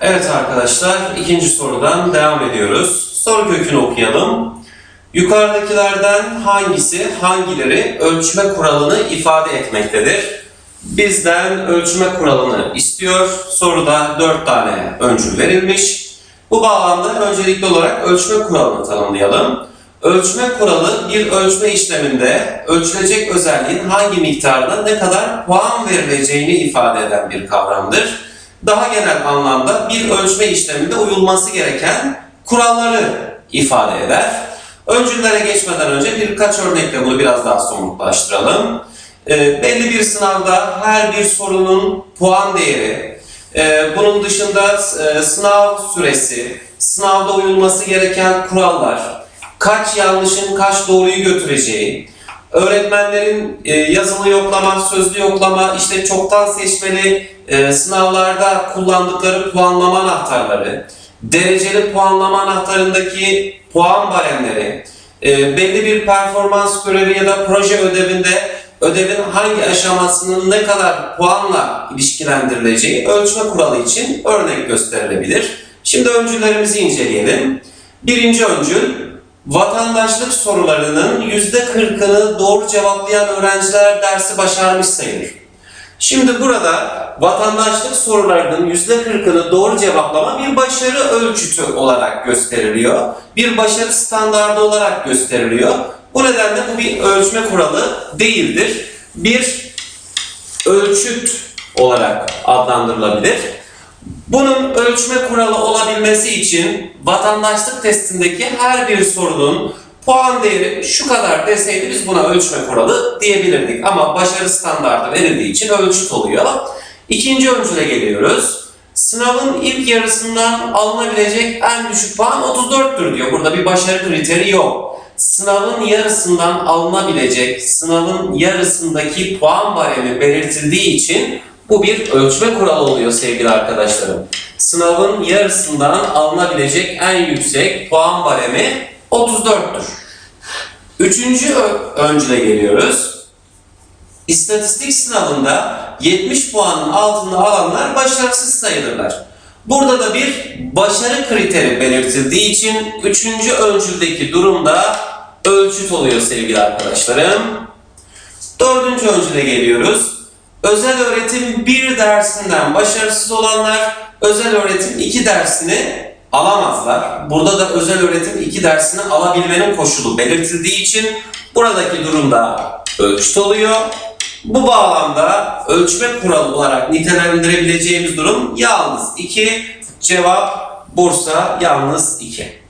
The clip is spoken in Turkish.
Evet arkadaşlar ikinci sorudan devam ediyoruz. Soru kökünü okuyalım. Yukarıdakilerden hangisi hangileri ölçme kuralını ifade etmektedir? Bizden ölçme kuralını istiyor. Soruda 4 tane öncül verilmiş. Bu bağlamda öncelikli olarak ölçme kuralını tanımlayalım. Ölçme kuralı bir ölçme işleminde ölçülecek özelliğin hangi miktarda ne kadar puan verileceğini ifade eden bir kavramdır. Daha genel anlamda bir ölçme işleminde uyulması gereken kuralları ifade eder. Öncüllere geçmeden önce birkaç örnekle bunu biraz daha somutlaştıralım. Ee, belli bir sınavda her bir sorunun puan değeri, e, bunun dışında e, sınav süresi, sınavda uyulması gereken kurallar, kaç yanlışın kaç doğruyu götüreceği, öğretmenlerin e, yazılı yoklama, sözlü yoklama, işte çoktan seçmeli e, sınavlarda kullandıkları puanlama anahtarları, dereceli puanlama anahtarındaki puan baremleri, e, belli bir performans görevi ya da proje ödevinde ödevin hangi aşamasının ne kadar puanla ilişkilendirileceği ölçme kuralı için örnek gösterilebilir. Şimdi öncüllerimizi inceleyelim. Birinci öncül, vatandaşlık sorularının %40'ını doğru cevaplayan öğrenciler dersi başarmış sayılır. Şimdi burada vatandaşlık sorularının %40'ını doğru cevaplama bir başarı ölçütü olarak gösteriliyor. Bir başarı standardı olarak gösteriliyor. Bu nedenle bu bir ölçme kuralı değildir. Bir ölçüt olarak adlandırılabilir. Bunun ölçme kuralı olabilmesi için vatandaşlık testindeki her bir sorunun puan değeri şu kadar deseydi biz buna ölçme kuralı diyebilirdik. Ama başarı standartı verildiği için ölçüt oluyor. İkinci ölçüde geliyoruz. Sınavın ilk yarısından alınabilecek en düşük puan 34'tür diyor. Burada bir başarı kriteri yok. Sınavın yarısından alınabilecek, sınavın yarısındaki puan baremi belirtildiği için bu bir ölçme kuralı oluyor sevgili arkadaşlarım. Sınavın yarısından alınabilecek en yüksek puan baremi 34'tür. Üçüncü öncüle geliyoruz. İstatistik sınavında 70 puanın altında alanlar başarısız sayılırlar. Burada da bir başarı kriteri belirtildiği için üçüncü öncüldeki durumda ölçüt oluyor sevgili arkadaşlarım. Dördüncü öncüle geliyoruz. Özel öğretim bir dersinden başarısız olanlar özel öğretim iki dersini alamazlar. Burada da özel öğretim iki dersini alabilmenin koşulu belirtildiği için buradaki durumda ölçüt oluyor. Bu bağlamda ölçme kuralı olarak nitelendirebileceğimiz durum yalnız 2. Cevap Bursa yalnız 2.